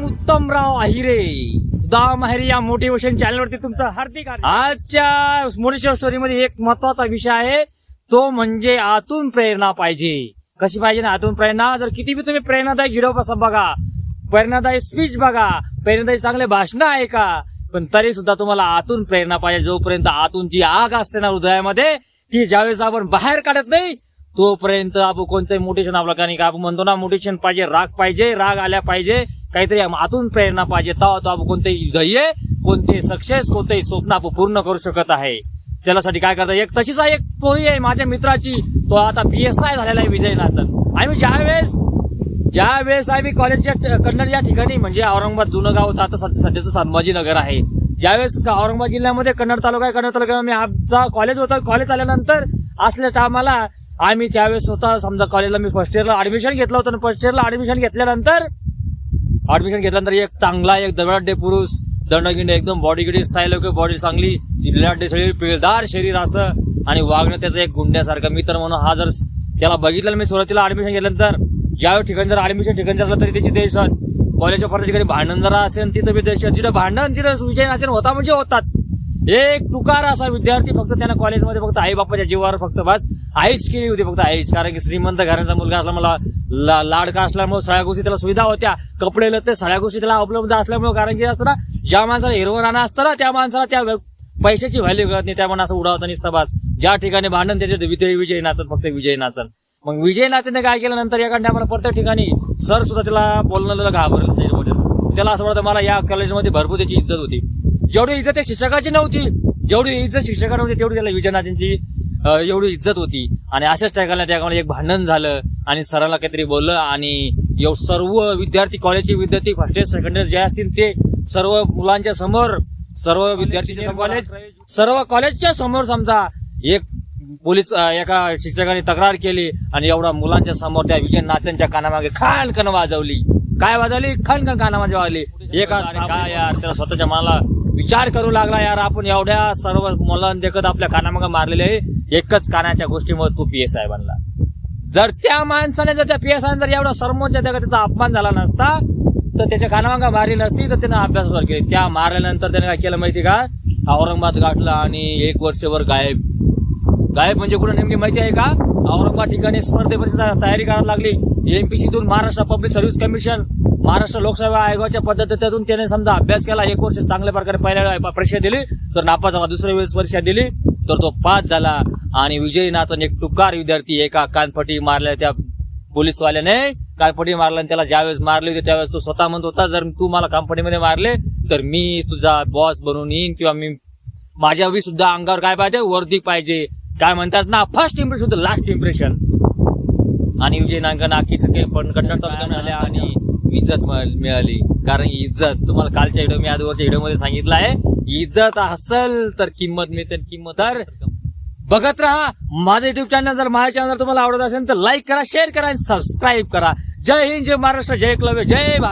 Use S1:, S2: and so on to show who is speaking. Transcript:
S1: उत्तमराव अहिरे. सुधा अहिरे या मोटिवेशन चॅनलवरती तुमचं हार्दिक आजच्या मोटिवेशन स्टोरीमध्ये एक महत्त्वाचा विषय आहे. तो म्हणजे आतून प्रेरणा पाहिजे. कशी पाहिजे ना आतून प्रेरणा? जर किती बी तुम्ही प्रेरणादायी व्हिडिओ कसं बघा. प्रेरणादायी स्पीच बघा. प्रेरणादायी चांगले भाषण आहे का पण तरी सुद्धा तुम्हाला आतून प्रेरणा पाहिजे. जोपर्यंत आतून जी आग असते ना हृदयामध्ये ती ज्यावेळेस आपण बाहेर काढत नाही तोपर्यंत आपण कोणतंही मोटिवेशन आपलं का नाही का आपण म्हणतो ना मोटिवेशन पाहिजे राग पाहिजे राग आल्या पाहिजे. काहीतरी आतून प्रेरणा पाहिजे. तो आपण कोणतेही ध्येय कोणते सक्सेस कोणतेही स्वप्न आपण पूर्ण करू शकत आहे. त्याच्यासाठी काय करता एक तशीच एक स्टोरी आहे माझ्या मित्राची. तो आता पी एस आय झालेला आहे विजयनाथन. आम्ही ज्यावेळेस ज्या वेळेस आम्ही कॉलेजच्या कन्नड या ठिकाणी म्हणजे औरंगाबाद जुनं गाव होतं आता सध्या- सध्याचं संभाजीनगर आहे. ज्यावेळेस का- औरंगाबाद जिल्ह्यामध्ये कन्नड तालुका आहे कन्नड तालुक्यामध्ये आमचा कॉलेज होता. कॉलेज आल्यानंतर असल्या टायमाला आम्ही त्यावेळेस स्वतः समजा कॉलेजला मी फर्स्ट इयरला ऍडमिशन घेतलं होतं फर्स्ट इयरला ऍडमिशन घेतल्यानंतर ऍडमिशन घेतल्यानंतर एक चांगला एक दगडाडे पुरुष दंडगिंडे एकदम बॉडी गिडी स्टाईल बॉडी चांगली जिल्ह्याडे शरीर पिळदार शरीर असं आणि वागणं त्याचं एक गुंड्यासारखं. मी तर म्हणून हा जर त्याला बघितलं मी सुरुवातीला ऍडमिशन घेतल्यानंतर ज्या ठिकाणी जर ऍडमिशन ठिकाणी असलं तरी त्याची देश कॉलेजच्या परत ठिकाणी भांडण जरा असेल तिथं बी देशात जिथं भांडण जिथं विषय असेल होता म्हणजे होताच. एक तुकार असा विद्यार्थी फक्त त्यानं कॉलेजमध्ये फक्त आई बापाच्या जीवावर फक्त बस आईच केली होती फक्त आईच. कारण की श्रीमंत घराचा मुलगा असला मला ला- लाडका असल्यामुळे सगळ्या गोष्टी त्याला सुविधा होत्या. कपडे लते सगळ्या गोष्टी त्याला उपलब्ध असल्यामुळे कारण की असतं ना ज्या माणसाला हिरवं राहणं असतं ना त्या माणसाला त्या पैशाची व्हॅल्यू कळत नाही. त्या माणूस असं उडावता नसतं बस. ज्या ठिकाणी भांडण त्याच्या विजय विजय नाचत फक्त विजय नाचन. मग विजय नाचनने काय केलं नंतर? एका टायमाला प्रत्येक ठिकाणी सर सुद्धा त्याला बोलण्याला घाबरलं त्याला असं वाटतं मला या कॉलेजमध्ये भरपूर त्याची इज्जत होती. जेवढी इज्जत त्या शिक्षकाची नव्हती जेवढी इज्जत शिक्षका नव्हती तेवढी त्याला विजयनाथांची एवढी इज्जत होती. आणि अशाच टायकाला त्यामध्ये एक भांडण झालं आणि सराला काहीतरी बोललं आणि एव सर्व विद्यार्थी कॉलेजचे विद्यार्थी फर्स्ट इयर सेकंड इयर जे असतील ते सर्व मुलांच्या समोर सर्व विद्यार्थी कॉलेज सर्व कॉलेजच्या समोर समजा एक पोलीस एका शिक्षकाने तक्रार केली आणि एवढा मुलांच्या समोर त्या विजय नाचनच्या कानामागे खान कन वाजवली. काय वाजवली? खन कानामागे वाजवली. एका काय यार त्याला स्वतःच्या मनाला विचार करू लागला यार आपण एवढ्या सर्व मुलांना देखत आपल्या कानामागे मारलेले आहे. एकच कानाच्या गोष्टीमुळे तू पी एस आय बनला. जर त्या माणसाने जर त्या पी एस आय जर एवढा सर्वोच्च देखत त्याचा अपमान झाला नसता तर त्याच्या कानामागा मारली नसती तर त्यानं अभ्यास वर केली. त्या मारल्यानंतर त्याने काय केलं माहिती का? औरंगाबाद गाठला आणि एक वर्षभर गायब. गायब म्हणजे कुठं नेमकी माहिती आहे का? औरंगाबाद ठिकाणी स्पर्धेमध्ये तयारी करायला लागली. एमपीसीतून Maharashtra public service commission Maharashtra लोकसेवा आयोगाच्या पद्धतीतून त्याने समजा अभ्यास केला. एक वर्ष चांगल्या प्रकारे पहिल्या परीक्षा दिली तर नापास झाला. दुसऱ्या वेळेस परीक्षा दिली तर तो पास झाला. आणि विजयी नाथन एक टुकार विद्यार्थी एका कानपटी मारल्या त्या पोलीसवाल्याने. कानपटी मारला आणि त्याला ज्यावेळेस मारले होती त्यावेळेस तो स्वतः म्हणत होता जर तू मला कंपनीमध्ये मारले तर मी तुझा बॉस बनून येईन किंवा मी माझ्या बी सुद्धा अंगावर काय पाहिजे वर्दी पाहिजे. काय म्हणतात ना फर्स्ट इम्प्रेशन होतं लास्ट इम्प्रेशन आणि विजय नांगण आखी सगळे पण कन्नड आल्या आणि इज्जत मिळाली. कारण इज्जत तुम्हाला कालच्या व्हिडिओ मी आजवरच्या व्हिडिओमध्ये सांगितलं आहे इज्जत असल तर किंमत मिळते किंमत तर बघत राहा. माझं युट्यूब चॅनल जर माझ्या चॅनल तुम्हाला आवडत असेल तर लाईक करा शेअर करा आणि सबस्क्राईब करा. जय हिंद जय महाराष्ट्र जय क्लब जय भारत.